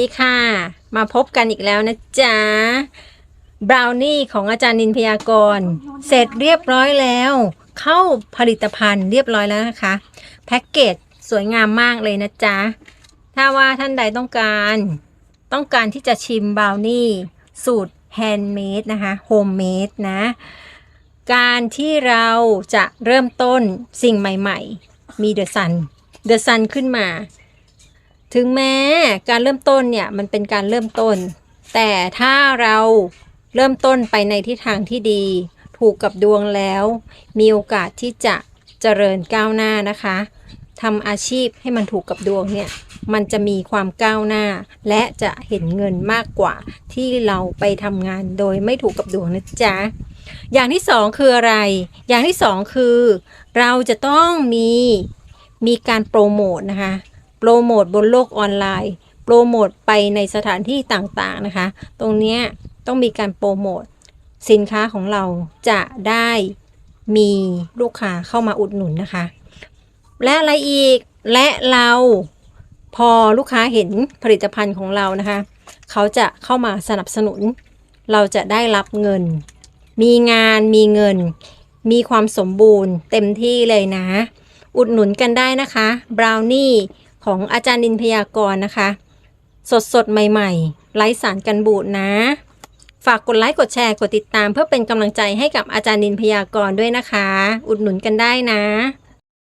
ดีค่ะ มาพบกันอีกแล้วนะจ๊ะบราวนี่ของอาจารย์นินพยากร เสร็จเรียบร้อยแล้ว เข้าผลิตภัณฑ์เรียบร้อยแล้วนะคะ แพ็กเกจสวยงามมากเลยนะจ๊ะ ถ้าว่าท่านใดต้องการ ต้องการที่จะชิมบราวนี่ สูตรแฮนด์เมดนะคะโฮมเมดนะ การที่เราจะเริ่มต้นสิ่งใหม่ ๆ มีเดอะซันเดอะซันขึ้นมา ถึงแม้การเริ่มต้นเนี่ยมันเป็นการเริ่มต้น แต่ถ้าเราเริ่มต้นไปในทิศทางที่ดี ถูกกับดวงแล้ว มีโอกาสที่จะเจริญก้าวหน้านะคะทำอาชีพให้มันถูกกับดวงเนี่ยมันจะมีความก้าวหน้า และจะเห็นเงินมากกว่าที่เราไปทำงานโดยไม่ถูกกับดวงนะจ๊ะอย่างที่สองคืออะไร อย่างที่สองคือ เราจะต้องมีมีการโปรโมทนะคะ โปรโมทบนโลกออนไลน์ โปรโมทไปในสถานที่ต่างๆนะคะ ตรงนี้ต้องมีการโปรโมทสินค้าของเราจะได้มีลูกค้าเข้ามาอุดหนุนนะคะ และอะไรอีกและเราพอลูกค้าเห็นผลิตภัณฑ์ของเรานะคะ เขาจะเข้ามาสนับสนุน เราจะได้รับเงิน มีงานมีเงิน มีความสมบูรณ์เต็มที่เลยนะ อุดหนุนกันได้นะคะบราวนี่ ของอาจารย์นินพยากรณ์นะคะ สดสดๆใหม่ๆ ไร้สารกันบูดนะ ฝากกดไลค์กดแชร์กดติดตาม เพื่อเป็นกำลังใจให้กับอาจารย์นินพยากรณ์ด้วยนะคะ อุดหนุนกันได้นะ